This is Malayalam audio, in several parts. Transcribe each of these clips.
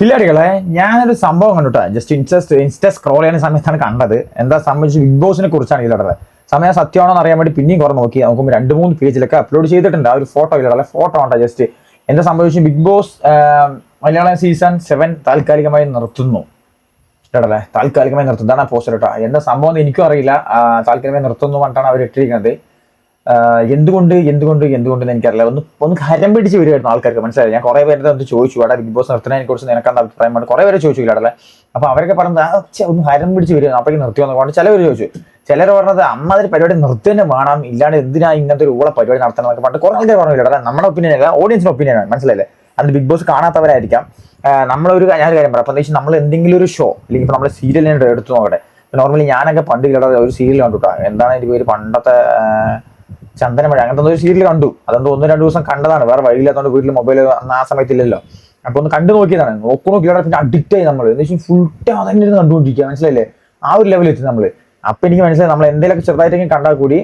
കില്ലാടികളെ ഞാനൊരു സംഭവം കണ്ടുട്ടാ. ജസ്റ്റ് ഇൻസ്റ്റ ഇൻസ്റ്റ സ്ക്രോൾ ചെയ്യുന്ന സമയത്താണ് കണ്ടത്. എന്താ സംബന്ധിച്ച് ബിഗ് ബോസിനെ കുറിച്ചാണ് കില്ലാടത് സമയം സത്യമാണോ എന്ന് അറിയാൻ വേണ്ടി പിന്നെയും കുറെ നോക്കി. നമുക്ക് രണ്ട് മൂന്ന് പേജിലൊക്കെ അപ്ലോഡ് ചെയ്തിട്ടുണ്ട്. ആ ഒരു ഫോട്ടോ ഇല്ലടല്ലേ ഫോട്ടോ ഉണ്ടോ ജസ്റ്റ് എന്താ സംഭവിച്ചു Bigg Boss Malayalam season seven താൽക്കാലികമായി നിർത്തുന്നു. ഇല്ലടല്ലേ? താൽക്കാലികമായി നിർത്തുന്നതാണ് ആ പോസ്റ്റർ കേട്ടോ എന്താ സംഭവം എനിക്കും അറിയില്ല. താൽക്കാലികമായി നിർത്തുന്നു പറഞ്ഞിട്ടാണ് അവർ ഇട്ടിരിക്കുന്നത്. എന്തുകൊണ്ട് എന്തുകൊണ്ട് എന്തുകൊണ്ട് എനിക്കറിയില്ല. ഒന്ന് ഒന്ന് ഹരം പിടിച്ച് വരുമായിരുന്നു ആൾക്കാർക്ക് മനസ്സിലായി? ഞാൻ കുറെ പേരുടെ ഒന്ന് ചോദിച്ചു അവിടെ ബിഗ് ബോസ് നിർത്തുന്നതിനെ കുറിച്ച് നിനക്കാണ് അഭിപ്രായമാണ് കുറെ പേരെ ചോദിച്ചു ഇല്ലാടല്ലേ അപ്പൊ അവരൊക്കെ പറഞ്ഞത് ആ, ഒന്ന് ഹരം പിടിച്ച് വരുമായിരുന്നു അപ്പോഴേക്കും നിർത്തിയെന്ന് പറഞ്ഞു ചിലവർ ചോദിച്ചു ചിലർ പറഞ്ഞത് അമ്മാതിരി പരിപാടി നിർത്തി തന്നെ വേണം ഇല്ലാണ്ട് എന്തിനാ ഇങ്ങനത്തെ ഒരു ഊള പരിപാടി നടത്തണം? എന്നൊക്കെ പറഞ്ഞിട്ട് കുറെ പേര് പറഞ്ഞു ഇല്ലാടല്ലേ നമ്മുടെ ഒപ്പീനിയൻ അല്ല ഓഡിയൻസിന്റെ ഒപ്പീനിയൻ ആണ് മനസ്സിലല്ലേ അത് ബിഗ് ബോസ് കാണാത്തവരായിരിക്കാം. നമ്മളൊരു ഞാനൊരു കാര്യം പറയാം അപ്പൊ നമ്മൾ എന്തെങ്കിലും ഒരു ഷോ അല്ലെങ്കിൽ ഇപ്പൊ നമ്മുടെ സീരിയൽ എടുത്തു നോക്കട്ടെ. നോർമലി ഞാനൊക്കെ പണ്ട് ഇല്ലാതെ ഒരു സീരിയൽ കണ്ടുട്ടാ. എന്താണ് അതിന്റെ പേര്? പണ്ടത്തെ ചന്ദനമഴ. അങ്ങനത്തെ ഒരു സീരിയൽ കണ്ടു. അതുകൊണ്ട് ഒന്ന് രണ്ട് ദിവസം കണ്ടതാണ്. വേറെ വഴിയില്ലാത്തതുകൊണ്ട് വീട്ടിൽ മൊബൈൽ ആ സമയത്തില്ലല്ലോ. അപ്പൊ ഒന്ന് കണ്ടു നോക്കിയതാണ്. നോക്കു നോക്കിയാൽ പിന്നെ അഡിക്റ്റ് ആയി നമ്മൾ എന്ന് ഫുൾ ടൈം അതന്നെ ഇരുന്ന് കണ്ടുകൊണ്ടിരിക്കുക മനസ്സിലായില്ലേ? ആ ഒരു ലെവലിൽ എത്തി നമ്മൾ അപ്പൊ എനിക്ക് മനസ്സിലായി നമ്മൾ എന്തെങ്കിലുമൊക്കെ ചെറുതായിട്ടെങ്കിലും കണ്ടാൽ കൂടി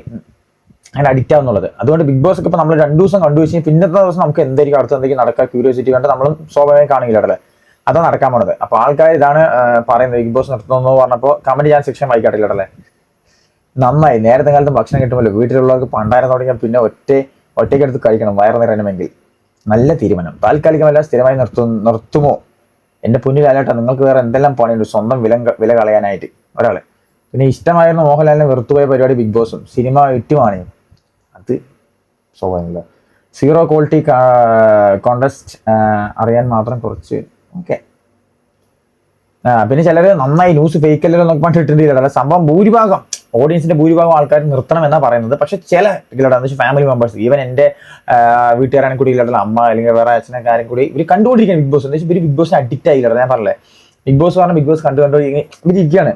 അങ്ങനെ അഡിക്റ്റ് ആവുന്നുള്ളത്. അതുകൊണ്ട് ബിഗ് ബോസ് ഒക്കെ ഇപ്പൊ നമ്മൾ രണ്ടു ദിവസം കണ്ടു വെച്ചാൽ പിന്നത്തെ ദിവസം നമുക്ക് എന്തായിരിക്കും അടുത്ത എന്തെങ്കിലും നടക്കുക ക്യൂരിയോസിറ്റി കണ്ട് നമ്മളും സ്വാഭാവികം കാണില്ല അതാണ് നടക്കാൻ പോണത്. അപ്പൊ ആൾക്കാർ ഇതാണ് പറയുന്നത് ബിഗ് ബോസ് നിർത്തുന്നു പറഞ്ഞപ്പോൾ കമന്റ് ഞാൻ സെക്ഷൻ വായിക്കാട്ടില്ല നന്നായി. നേരത്തെ കാലത്ത് ഭക്ഷണം കിട്ടുമല്ലോ വീട്ടിലുള്ളവർക്ക് പണ്ടാരം തുടങ്ങിയാൽ പിന്നെ ഒറ്റ ഒറ്റയ്ക്കെടുത്ത് കഴിക്കണം വയറ് നിറയണമെങ്കിൽ. നല്ല തീരുമാനം. താൽക്കാലികമല്ല സ്ഥിരമായി നിർത്തും നിർത്തുമോ? എന്റെ പൊന്നു കാലഘട്ടം നിങ്ങൾക്ക് വേറെ എന്തെല്ലാം പണിയുണ്ട്? സ്വന്തം വില വില കളയാനായിട്ട്. ഒരാളെ. പിന്നെ ഇഷ്ടമായിരുന്ന മോഹൻലാലിനെ വെറുത്തുപോയ പരിപാടി ബിഗ് ബോസും. സിനിമ വിറ്റുമാണ് അത് സ്വാഭാവികമല്ല. സീറോ ക്വാളിറ്റി കോണ്ടസ്റ്റ് അറിയാൻ മാത്രം കുറച്ച്. ഓക്കെ. പിന്നെ ചിലർ നന്നായി ന്യൂസ് ഫേക്ക് അല്ലല്ലോ എന്നൊക്കെ പറഞ്ഞിട്ടുണ്ട് സംഭവം ഭൂരിഭാഗം. ഓഡിയൻസിന്റെ ഭൂരിഭാഗം ആൾക്കാർ നിർത്തണം എന്നാണ് പറയുന്നത്. പക്ഷെ ചില എന്ന് വെച്ചാൽ ഫാമിലി മെമ്പേഴ്സ് ഈവൻ എന്റെ വീട്ടുകാരാണെങ്കിൽ കൂടി ഇല്ലടല്ല അമ്മ അല്ലെങ്കിൽ വേറെ അച്ഛനൊക്കെ കൂടി ഇവർ കണ്ടുകൊണ്ടിരിക്കുകയാണ് ബിഗ് ബോസ് എന്ന് വെച്ചാൽ ഇവർ ബിഗ് ബോസിന് അഡിക്റ്റ് ആയില്ല ഞാൻ പറഞ്ഞേ ബിഗ് ബോസ് പറഞ്ഞാൽ ബിഗ് ബോസ് കണ്ടു കണ്ടു ഇവർ ഇരിക്കുകയാണ്.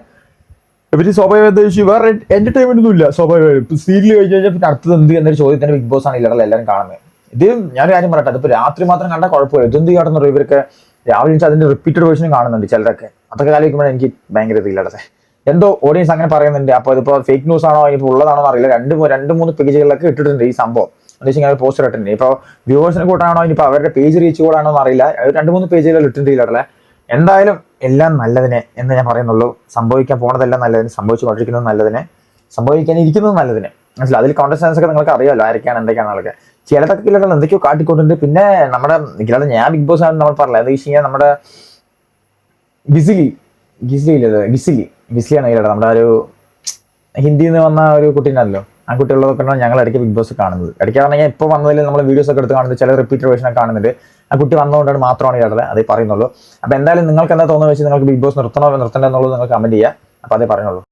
ഇവർ സ്വാഭാവിക വേറെ എന്റർടൈൻമെന്റ് ഒന്നും ഇല്ല സ്വാഭാവികമായും സീരിയൽ കഴിഞ്ഞ് കഴിഞ്ഞാൽ പിന്നെ അടുത്തത് എന്ത് എന്നൊരു ചോദ്യത്തിന് ബിഗ് ബോസ് ആണ് ഇല്ലാതെ എല്ലാവരും കാണുന്നത്. ഇത് ഞാൻ കാര്യം പറയട്ടെ അതിപ്പോ രാത്രി മാത്രം കണ്ടാൽ കുഴപ്പമില്ല. ഇതെന്ത് കാട്ടുന്നു ഇവർക്ക് രാവിലെ അതിന്റെ റിപ്പീറ്റഡ് വേർഷനും കാണുന്നുണ്ട് ചിലരൊക്കെ. അതൊക്കെ കാലിക്കുമ്പോൾ എനിക്ക് ഭയങ്കര ഇതില്ലടത്തെ എന്തോ ഓഡിയൻസ് അങ്ങനെ പറയുന്നുണ്ട്. അപ്പോൾ ഇതിപ്പോ ഫേക്ക് ന്യൂസ് ആണോ ഇപ്പോൾ ഉള്ളതാണോ അറിയില്ല രണ്ട് രണ്ട് മൂന്ന് പേജുകളിലൊക്കെ ഇട്ടിട്ടുണ്ട് ഈ സംഭവം. എന്ന് വെച്ചാൽ പോസ്റ്റർ ഇട്ടിട്ടുണ്ട്. ഇപ്പോൾ വ്യൂവേഴ്സിനെ കൂട്ടാണോ ഇനിയിപ്പോൾ അവരുടെ പേജ് റീച്ച് കൂടാണോ അറിയില്ല രണ്ട് മൂന്ന് പേജുകൾ ഇട്ടിട്ടുണ്ട് ഇല്ലടല്ലേ എന്തായാലും എല്ലാം നല്ലതിനെ എന്ന് ഞാൻ പറയുന്നുള്ളൂ. സംഭവിക്കാൻ പോണതെല്ലാം നല്ലതിന് സംഭവിച്ചു കൊണ്ടിരിക്കുന്നത് നല്ലതിനെ സംഭവിക്കാൻ ഇരിക്കുന്നത് നല്ലതിനെ. മനസ്സിലായി? അതിൽ കോൺടസ്റ്റൻസ് ഒക്കെ നിങ്ങൾക്ക് അറിയാമല്ലോ ആരൊക്കെയാണ് എന്തൊക്കെയാണെന്നൊക്കെ ചിലതൊക്കെ കിലകൾ എന്തൊക്കെയോ കാട്ടിക്കൊണ്ടുണ്ട് പിന്നെ നമ്മുടെ കിലത് ഞാൻ ബിഗ് ബോസ് ആണ് നമ്മൾ പറഞ്ഞത് എന്താ വെച്ച് കഴിഞ്ഞാൽ നമ്മുടെ ഗിസിലി ഗിസിലി ഇല്ലത് ഗിസിലി. ഗിസ്ലിയാണ് കേട്ടോ നമ്മുടെ ഒരു ഹിന്ദിയിൽ നിന്ന് വന്ന ഒരു കുട്ടീനല്ലോ. ആ കുട്ടിയുള്ളതൊക്കെ ഉണ്ടോ? ഞങ്ങൾ ഇടയ്ക്ക് ബിഗ് ബോസ് കാണുന്നത്. ഇടയ്ക്ക് പറഞ്ഞാൽ ഇപ്പോൾ വന്നതിൽ നമ്മൾ വീഡിയോസ് ഒക്കെ എടുത്ത് കാണുന്നത് ചില റിപ്പീറ്റഡ് വേർഷൻ കാണുന്നുണ്ട്. ആ കുട്ടി വന്നതുകൊണ്ടാണ് മാത്രമാണ് കേട്ടത് അതേ പറയുന്നുള്ളൂ. അപ്പോൾ എന്തായാലും നിങ്ങൾക്ക് എന്താ തോന്നുന്നത് വെച്ച് നിങ്ങൾക്ക് ബിഗ് ബോസ് നിർത്തണോ നിർത്തണ്ടോ എന്നുള്ളത് നിങ്ങൾ കമന്റ് ചെയ്യുക അപ്പോൾ അതേ പറയുന്നുള്ളൂ.